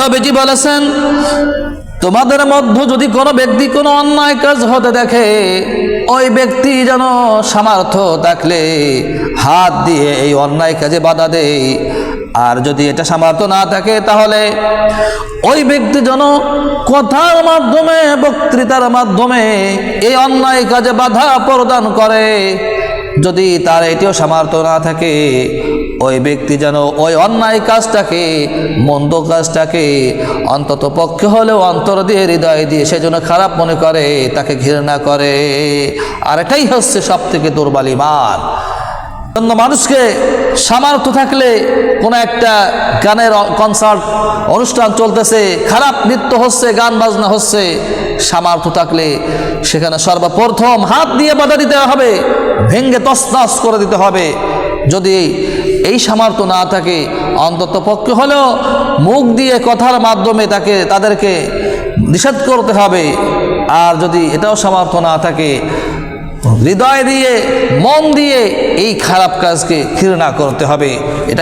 নবীজি বলেছেন, তোমাদের মধ্যে যদি কোনো ব্যক্তি কোনো অন্যায় কাজ হতে দেখে, ওই ব্যক্তি যেন সামর্থ্য থাকলে হাত দিয়ে এই অন্যায় কাজে বাধা দেয়। আর যদি এটা সামর্থ্য না থাকে, তাহলে ওই ব্যক্তি যেন কথার মাধ্যমে, বক্তৃতার মাধ্যমে এই অন্যায় কাজে বাধা প্রদান করে। যদি তার এটিও সামর্থ্য না থাকে, ওই ব্যক্তি যেন ওই অন্যায় কাজটাকে, মন্দ কাজটাকে অন্তত পক্ষে হলেও অন্তর দিয়ে, হৃদয় দিয়ে সে যেন খারাপ মনে করে, তাকে ঘৃণা করে। আর এটাই হচ্ছে সব থেকে দুর্বল ইমান জন্য মানুষকে সামর্থ্য থাকলে কোনো একটা গানের কনসার্ট অনুষ্ঠান চলতেছে, খারাপ নৃত্য হচ্ছে, গান বাজনা হচ্ছে সামর্থ্য থাকলে সেখানে সর্বপ্রথম হাত দিয়ে বাধা দিতে হবে, ভেঙ্গে তসনস করে দিতে হবে। যদি এই সামর্থ্য না থাকে, অন্তত পক্ষে হলেও মুখ দিয়ে কথার মাধ্যমে তাকে, তাদেরকে নিষেধ করতে হবে। আর যদি এটাও সামর্থ্য না থাকে হৃদয় দিয়ে মন দিয়ে এই খারাপ কাজকে ঘৃণা করতে হবে। এটা